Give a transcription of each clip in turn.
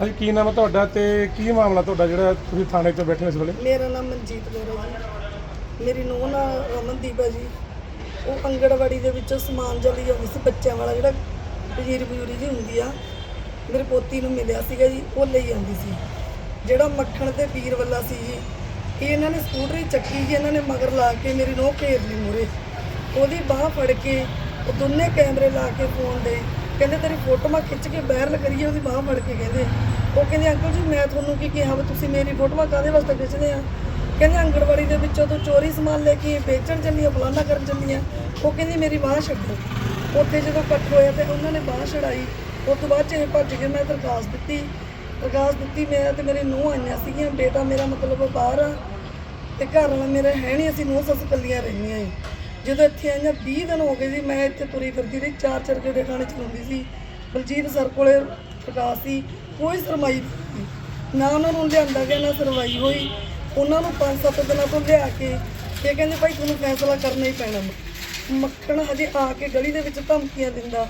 ਹਾਂਜੀ, ਕੀ ਨਾਮ ਹੈ ਤੁਹਾਡਾ ਤੇ ਕੀ ਮਾਮਲਾ ਤੁਹਾਡਾ ਜਿਹੜਾ ਤੁਸੀਂ ਥਾਣੇ 'ਚ ਬੈਠੇ ਹੋ ਇਸ ਵੇਲੇ? ਮੇਰਾ ਨਾਮ ਮਨਜੀਤ ਕੌਰ ਜੀ। ਮੇਰੀ ਨੂੰਹ ਨਾ ਰਮਨਦੀਪ ਹੈ ਜੀ। ਉਹ ਅੰਗੜਵਾੜੀ ਦੇ ਵਿੱਚੋਂ ਸਮਾਨ ਜਲੀ ਜਾਂਦੀ ਸੀ, ਬੱਚਿਆਂ ਵਾਲਾ ਜਿਹੜਾ ਪਜੀਰ ਬਜ਼ੂਰੀ ਜੀ ਹੁੰਦੀ ਆ। ਮੇਰੇ ਪੋਤੀ ਨੂੰ ਮਿਲਿਆ ਸੀਗਾ ਜੀ, ਉਹ ਲਈ ਜਾਂਦੀ ਸੀ। ਜਿਹੜਾ ਮੱਖਣ ਤੇ ਪੀਰ ਵੱਲਾ ਸੀ ਜੀ, ਇਹ ਇਹਨਾਂ ਨੇ ਸਕੂਟਰੀ ਚੱਕੀ ਜੀ, ਇਹਨਾਂ ਨੇ ਮਗਰ ਲਾ ਕੇ ਮੇਰੀ ਨੂੰਹ ਘੇਰ ਲਈ ਮੂਰੇ ਉਹਦੀ ਬਾਹ ਫੜ ਕੇ ਉਹ ਦੋਨੇ ਕੈਮਰੇ ਲਾ ਕੇ ਫੋਨ ਦੇ ਕਹਿੰਦੇ ਤੇਰੀ ਫੋਟੋਆਂ ਖਿੱਚ ਕੇ ਵਾਇਰਲ ਕਰੀਏ ਉਹਦੀ ਬਾਹ ਫੜ ਕੇ ਕਹਿੰਦੇ। ਉਹ ਕਹਿੰਦੇ, ਅੰਕਲ ਜੀ, ਮੈਂ ਤੁਹਾਨੂੰ ਕੀ ਕਿਹਾ ਵੀ, ਤੁਸੀਂ ਮੇਰੀ ਫੋਟੋਆਂ ਕਾਹਦੇ ਵਾਸਤੇ ਖਿੱਚਦੇ ਆ? ਕਹਿੰਦੇ ਅੰਗੜਵਾੜੀ ਦੇ ਵਿੱਚੋਂ ਤੂੰ ਚੋਰੀ ਸਮਾਨ ਲੈ ਕੇ ਵੇਚਣ ਚੱਲੀ ਆ, ਫਲਾਨਾ ਕਰਨ ਚੱਲੀ ਆ। ਉਹ ਕਹਿੰਦੀ, ਮੇਰੀ ਬਾਹ ਛੱਡੋ। ਉੱਥੇ ਜਦੋਂ ਇਕੱਠ ਹੋਇਆ ਤੇ ਉਹਨਾਂ ਨੇ ਬਾਹ ਛੜਾਈ। ਉਸ ਤੋਂ ਬਾਅਦ ਚ ਇਹ ਭੱਜ ਕੇ ਮੈਂ ਦਰਖਾਸਤ ਦਿੱਤੀ। ਦਰਖਾਸਤ ਦਿੱਤੀ, ਮੈਂ ਤੇ ਮੇਰੀ ਨੂੰਹ ਆਈਆਂ ਸੀਗੀਆਂ। ਬੇਟਾ ਮੇਰਾ ਮਤਲਬ ਬਾਹਰ ਆ ਤੇ ਘਰ ਵਾਲਾ ਮੇਰਾ ਹੈ ਨਹੀਂ, ਅਸੀਂ ਨੂੰਹ ਸੱਸ ਇਕੱਲੀਆਂ ਰਹਿੰਦੀਆਂ ਏ। ਜਦੋਂ ਇੱਥੇ ਆਈਆਂ 20 ਦਿਨ ਹੋ ਗਏ ਸੀ ਮੈਂ ਇੱਥੇ ਤੁਰੀ ਫਿਰਦੀ ਰਹੀ, ਚਾਰ ਚਾਰ ਗੇੜੇ ਖਾਣੇ ਚਲਾਉਂਦੀ ਸੀ। ਬਲਜੀਤ ਸਰ ਕੋਲੇ ਪ੍ਰਕਾਸ਼ ਸੀ, ਕੋਈ ਸਰਮਾਈ ਨਾ ਉਹਨਾਂ ਨੂੰ ਲਿਆਂਦਾ ਗਿਆ, ਨਾ ਸਰਵਾਈ ਹੋਈ। ਉਹਨਾਂ ਨੂੰ 5-7 ਦਿਨਾਂ ਤੋਂ ਲਿਆ ਕੇ ਇਹ ਕਹਿੰਦੇ, ਭਾਈ, ਤੁਹਾਨੂੰ ਫੈਸਲਾ ਕਰਨਾ ਹੀ ਪੈਣਾ ਮੱਖਣ ਹਜੇ ਆ ਕੇ ਗਲੀ ਦੇ ਵਿੱਚ ਧਮਕੀਆਂ ਦਿੰਦਾ।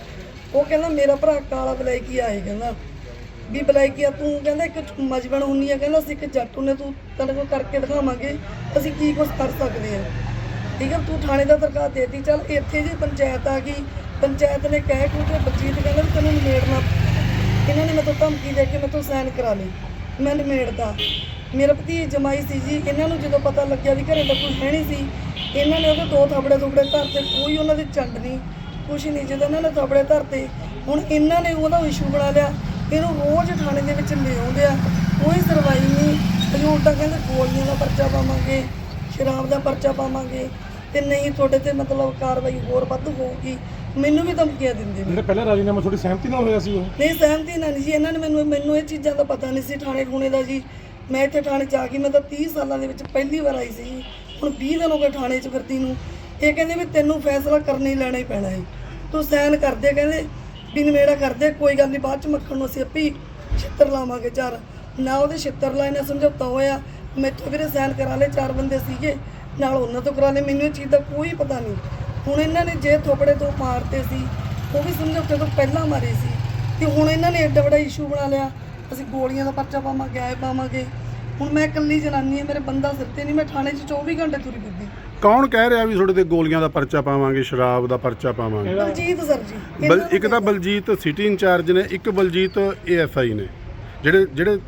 ਉਹ ਕਹਿੰਦਾ, ਮੇਰਾ ਭਰਾ ਕਾਲਾ ਬਲੈਕੀ ਆਏ ਕਹਿੰਦਾ। ਵੀ ਬਲੈਕੀਆ ਤੂੰ ਕਹਿੰਦਾ, ਇੱਕ ਮਜਬਣ ਹੁੰਨੀ ਆ, ਕਹਿੰਦਾ, ਅਸੀਂ ਇੱਕ ਜੱਟ ਨੇ ਤੂੰ ਤੇਰੇ ਕੋਲ ਕਰਕੇ ਦਿਖਾਵਾਂਗੇ, ਅਸੀਂ ਕੀ ਕੁਝ ਕਰ ਸਕਦੇ ਆ? ਠੀਕ ਹੈ ਤੂੰ ਥਾਣੇ ਦਾ ਦਰਖਾਸਤ ਦੇਤੀ। ਚੱਲ ਇੱਥੇ ਜੀ ਪੰਚਾਇਤ ਆ ਗਈ, ਪੰਚਾਇਤ ਨੇ ਕਹਿ ਕਿ ਤੇ ਬਲਜੀਤ ਕਹਿੰਦਾ ਵੀ ਤੈਨੂੰ ਨਿਮੇੜਨਾ। ਇਹਨਾਂ ਨੇ ਮੈਨੂੰ ਧਮਕੀ ਦੇ ਕੇ ਮੈਨੂੰ ਸਾਈਨ ਕਰਾ ਲਈ। ਮੈਂ ਨਿਮੇੜਦਾ ਮੇਰਾ ਭਤੀਜ ਜਮਾਈ ਸੀ ਜੀ, ਇਹਨਾਂ ਨੂੰ ਜਦੋਂ ਪਤਾ ਲੱਗਿਆ ਵੀ ਘਰੇ ਤਾਂ ਕੋਈ ਹੈ ਨਹੀਂ ਸੀ, ਇਹਨਾਂ ਨੇ ਉਹਦੇ ਦੋ ਥਾਬੜੇ ਥੁਬੜੇ ਧਰਤੇ ਕੋਈ ਉਹਨਾਂ ਦੇ ਚੰਡ ਨਹੀਂ, ਕੁਛ ਨਹੀਂ। ਜਦੋਂ ਇਹਨਾਂ ਨੇ ਥਾਬੜੇ ਧਰਤੇ, ਹੁਣ ਇਹਨਾਂ ਨੇ ਉਹਦਾ ਇਸ਼ੂ ਬਣਾ ਲਿਆ। ਇਹਨੂੰ ਰੋਜ਼ ਥਾਣੇ ਦੇ ਵਿੱਚ ਲੈ ਆਉਂਦੇ ਆ। ਕੋਈ ਸਰਵਾਈ ਨਹੀਂ। ਹਜ਼ੂਰ ਤਾਂ ਕਹਿੰਦੇ ਗੋਲੀਆਂ ਦਾ ਪਰਚਾ ਪਾਵਾਂਗੇ, ਸ਼ਰਾਬ ਦਾ ਪਰਚਾ ਪਾਵਾਂਗੇ। ਤੇ ਨਹੀਂ ਤੁਹਾਡੇ ਤੇ ਮਤਲਬ ਕਾਰਵਾਈ ਹੋਰ ਵੱਧ ਹੋਊਗੀ। ਮੈਨੂੰ ਵੀ ਧਮਕੀਆਂ ਦਿੰਦੇ ਨੇ। ਜਿਹੜਾ ਪਹਿਲਾਂ ਰਾਜੀਨਾਮਾ ਤੁਹਾਡੀ ਸਹਿਮਤੀ ਨਾਲ ਹੋਇਆ ਸੀ ਉਹ? ਨਹੀਂ ਸਹਿਮਤੀ ਨਾਲ ਨਹੀਂ ਜੀ। ਇਹਨਾਂ ਨੇ ਮੈਨੂੰ ਮੈਨੂੰ ਇਹ ਚੀਜ਼ਾਂ ਦਾ ਪਤਾ ਨਹੀਂ ਸੀ ਥਾਣੇ ਠੂਣੇ ਦਾ ਜੀ। ਮੈਂ ਇੱਥੇ ਥਾਣੇ ਚ ਆ ਗਈ ਮੈਂ ਤਾਂ 30 ਸਾਲਾਂ ਦੇ ਵਿੱਚ ਪਹਿਲੀ ਵਾਰ ਆਈ ਸੀ ਜੀ। ਹੁਣ 20 ਦਿਨ ਹੋ ਗਏ ਥਾਣੇ ਚ ਫਿਰਦੀ ਨੂੰ। ਇਹ ਕਹਿੰਦੇ ਵੀ ਤੈਨੂੰ ਫੈਸਲਾ ਕਰਨਾ ਹੀ ਲੈਣਾ ਹੀ ਪੈਣਾ ਹੈ ਤੂੰ ਸਾਈਨ ਕਰਦੇ ਕਹਿੰਦੇ ਵੀ ਨਵੇੜਾ ਕਰਦੇ ਕੋਈ ਗੱਲ ਨਹੀਂ ਬਾਅਦ ਚ ਮੱਖਣ ਨੂੰ ਅਸੀਂ ਆਪੀ ਛਿੱਤਰ ਲਾਵਾਂਗੇ ਚਾਰ ਨਾ ਉਹਦੇ ਛਿੱਤਰ ਲਾਏ ਨਾ ਸਮਝੌਤਾ ਹੋਇਆ। ਮੈਥੋਂ ਵੀਰੇ ਸਾਈਨ ਕਰਾ ਲਏ ਚਾਰ ਬੰਦੇ ਸੀਗੇ। ਨਾਲ ਉਹਨਾਂ ਤੋਂ ਕਰਾ ਮੈਨੂੰ ਇਹ ਚੀਜ਼ ਦਾ ਕੋਈ ਪਤਾ ਨਹੀਂ। ਹੁਣ ਇਹਨਾਂ ਨੇ ਜੇ ਥੋਪੜੇ ਤੋਂ ਮਾਰਤੇ ਸੀ ਉਹ ਵੀ ਸਮਝੌਤੇ ਤੋਂ ਪਹਿਲਾਂ ਮਾਰੇ ਸੀ ਤੇ ਹੁਣ ਇਹਨਾਂ ਨੇ ਐਡਾ ਵੱਡਾ ਇਸ਼ੂ ਬਣਾ ਲਿਆ। ਅਸੀਂ ਗੋਲੀਆਂ ਦਾ ਪਰਚਾ ਪਾਵਾਂਗੇ ਆਏ ਪਾਵਾਂਗੇ। ਹੁਣ ਮੈਂ ਇਕੱਲੀ ਜਨਾਨੀ ਹਾਂ ਮੇਰੇ ਬੰਦਾ ਸਿਰ ਤੇ ਨਹੀਂ ਮੈਂ ਥਾਣੇ 'ਚ 24 ਘੰਟੇ ਤੁਰੀ ਫਿਰਦੀ। ਕੌਣ ਕਹਿ ਰਿਹਾ ਵੀ ਤੁਹਾਡੇ ਤੇ ਗੋਲੀਆਂ ਦਾ ਪਰਚਾ ਪਾਵਾਂਗੇ ਸ਼ਰਾਬ ਦਾ ਪਰਚਾ ਪਾਵਾਂਗੇ? ਬਲਜੀਤ ਸਰ ਜੀ ਇਹਨਾਂ ਬਲ ਨੂੰ ਇੱਕ ਤਾਂ ਬਲਜੀਤ ਸਿਟੀ ਇੰਚਾਰਜ ਨੇ ਇੱਕ ਬਲਜੀਤ ਏਐਸਆਈ ਨੇ। ਜਿਹੜੇ ਜਿਹੜੇ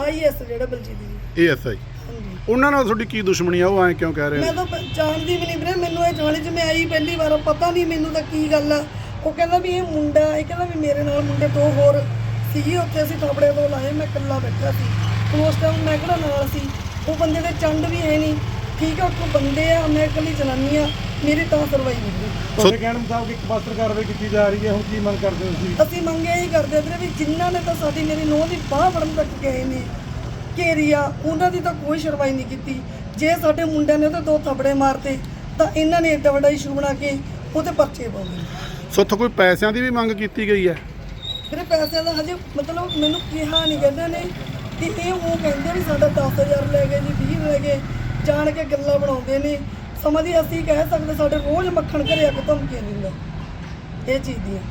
ਆਈਐਸ ਜਿਹੜਾ ਬਲਜੀਤ ਜੀ। ਏਐਸਆਈ। ਹਾਂਜੀ। ਉਹਨਾਂ ਨਾਲ ਤੁਹਾਡੀ ਕੀ ਦੁਸ਼ਮਣੀ ਆ ਉਹ ਐਂ ਕਿਉਂ ਕਹਿ ਰਹੇ ਮੈਂ ਤਾਂ ਪ- ਜਾਣਦੀ ਵੀ ਨਹੀਂ ਵੀਰੇ ਮੈਨੂੰ ਇਹ ਥਾਣੇ 'ਚ ਮੈਂ ਆਈ ਪਹਿਲੀ ਵਾਰ ਪਤਾ ਨਹੀਂ ਮੈਨੂੰ ਤਾਂ ਕੀ ਗੱਲ ਆ। ਉਹ ਕਹਿੰਦਾ ਵੀ ਇਹ ਮੁੰਡਾ ਇਹ ਕਹਿੰਦਾ ਵੀ ਮੇਰੇ ਨਾਲ ਮੁੰਡੇ ਦੋ ਹੋਰ ਸੀ ਉੱਥੇ ਅਸੀਂ ਥਾਪੜੇ ਤੋਂ ਲਾਏ ਮੈਂ ਇਕੱਲਾ ਬੈਠਾ ਸੀ। ਉਸ ਟਾਈਮ ਮੈਂ ਕਿਹੜਾ ਨਾਲ ਸੀ? ਉਹ ਬੰਦੇ ਦੇ ਚੰਡ ਵੀ ਹੈ ਨਹੀਂ। ਠੀਕ ਆ ਉੱਥੋਂ ਬੰਦੇ ਆ ਮੈਂ ਇਕੱਲੀ ਜਨਾਨੀ ਆ। ਮੇਰੀ ਤਾਂ ਸਰਵਾਈ ਨਹੀਂ ਵੀਰੇ ਤੁਹਾਡੇ ਕਹਿਣ ਮੁਤਾਬਕ ਇੱਕ ਪਾਸਟਰ ਕਾਰਵਾਈ ਕੀਤੀ ਜਾ ਰਹੀ ਹੈ ਹੁਣ ਕੀ ਮੰਗ ਕਰਦੇ ਹੋ ਤੁਸੀਂ? ਅਸੀਂ ਮੰਗਿਆ ਹੀ ਕਰਦੇ ਵੀਰੇ ਵੀ ਜਿਨ੍ਹਾਂ ਨੇ ਤਾਂ ਸਾਡੀ ਮੇਰੀ ਨੂੰਹ ਦੀ ਬਾਹ ਫੜਨ ਤੱਕ ਗਏ ਨੇ ਘੇਰੀਆ ਉਹਨਾਂ ਦੀ ਤਾਂ ਕੋਈ ਸ਼ਰਵਾਈ ਨਹੀਂ ਕੀਤੀ। ਜੇ ਸਾਡੇ ਮੁੰਡਿਆਂ ਨੇ ਉਹਦੇ ਦੋ ਥੱਪੜੇ ਮਾਰਤੇ ਤਾਂ ਇਹਨਾਂ ਨੇ ਏਡਾ ਵੱਡਾ ਇਸ਼ੂ ਬਣਾ ਕੇ ਉਹਦੇ ਪਰਚੇ ਪਾਉਂਦੇ ਸੋ ਉੱਥੋਂ ਕੋਈ ਪੈਸਿਆਂ ਦੀ ਵੀ ਮੰਗ ਕੀਤੀ ਗਈ ਹੈ? ਮੇਰੇ ਪੈਸਿਆਂ ਦਾ ਹਜੇ ਮਤਲਬ ਮੈਨੂੰ ਕਿਹਾ ਨਹੀਂ ਕਹਿੰਦੇ ਨੇ ਕਿ ਇਹ ਉਹ ਕਹਿੰਦੇ ਵੀ ਸਾਡਾ 10000 ਲੈ ਗਏ ਜੀ 20 ਲੈ ਗਏ ਜਾਣ ਕੇ ਗੱਲਾਂ ਬਣਾਉਂਦੇ ਨੇ। ਸਮਝੀ ਅਸੀਂ ਕਹਿ ਸਕਦੇ ਸਾਡੇ ਰੋਜ਼ ਮੱਖਣ ਘਰੇ ਆ ਕੇ ਧਮਕੀਆਂ ਦਿੰਦਾ। ਇਹ ਚੀਜ਼ ਦੀਆਂ